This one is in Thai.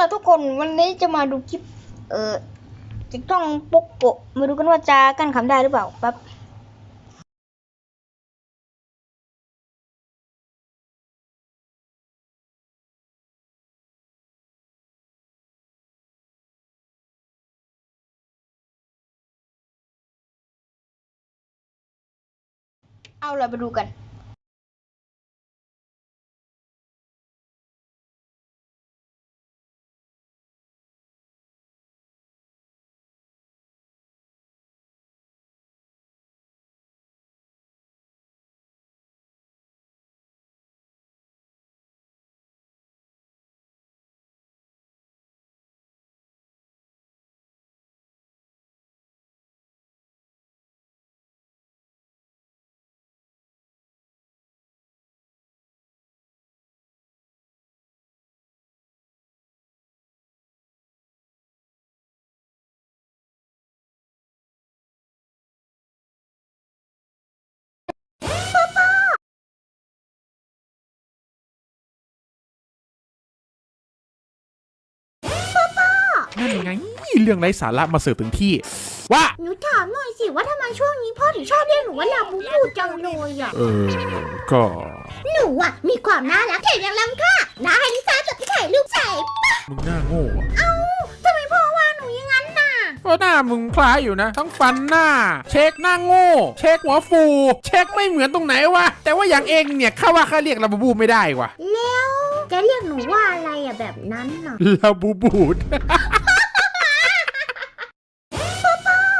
ล่ะทุกคนวันนี้จะมาดูคลิป เอ่อจะต้องปกโกะมาดูกันว่าจะกั้นคำได้หรือเปล่าแป๊บเอาล่ะมาดูกัน นั่นไงเรื่องไร้สาระมาเสิร์ฟถึงที่ ว่า หนูถามหน่อยสิว่าทำไมช่วงนี้พ่อถึงชอบเรียกหนูว่าลาบูบูจังเลยอะ เออ ก็ หนูอะมีความน่ารักแถมยังล้ำค่าน้าให้ลิซ่าจับไปถ่ายรูปใส่มึงหน้าโง่อะทำไมพ่อว่าหนูอย่างนั้นน่ะ ก็หน้ามึงคล้ายอยู่นะ ทั้งฟันหน้า เช็คหน้าโง่ เช็คหัวฟู เช็คไม่เหมือนตรงไหนวะ แต่ว่าอย่างเองเนี่ยข้าว่าข้าเรียกลาบูบูไม่ได้ว่ะแล้วจะเรียกหนูว่าอะไรอะแบบนั้นน่ะลาบูบูด